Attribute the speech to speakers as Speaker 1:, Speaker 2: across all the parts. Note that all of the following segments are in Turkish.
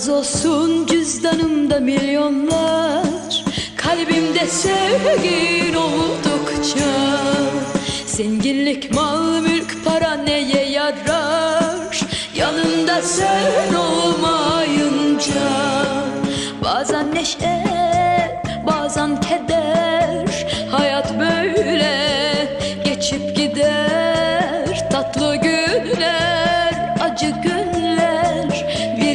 Speaker 1: Olmaz olsun cüzdanımda milyonlar. Kalbimde sevgin oldukça. Zenginlik, mal, mülk, para neye yarar? Yanında sen olmayınca. Bazen neşe, bazen keder. Hayat böyle geçip gider. Tatlı günler, acı günler. Bir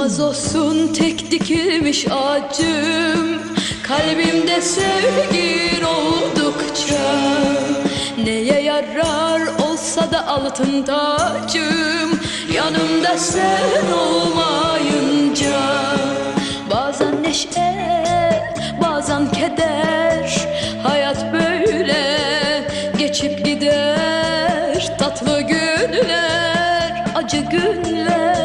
Speaker 1: Olmaz olsun tek dikilmiş ağacım Kalbimde sevgin oldukça. Neye yarar olsa da altın tacım Yanımda sen olmayınca. Bazen neşe, bazen keder. Hayat böyle geçip gider. Tatlı günler, acı günler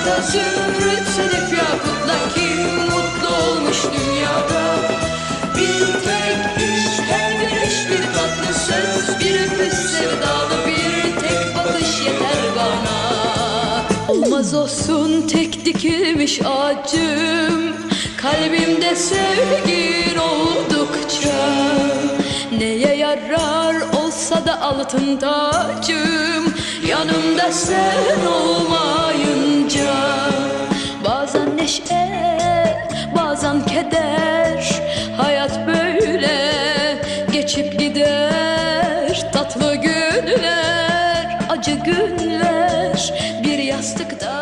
Speaker 1: Pırlanta, zümrüt, sedef, yakutla kim mutlu olmuş dünyada? Bir tek içten gülüş, bir tatlı söz, bir öpüş sevdalı, bir tek bakış yeter bana. Olmaz olsun tek dikilmiş ağacım, kalbimde sevgin oldukça. Neye yarar olsa da altın tacım, yanımda sen olmayınca. Günler Bir yastıkta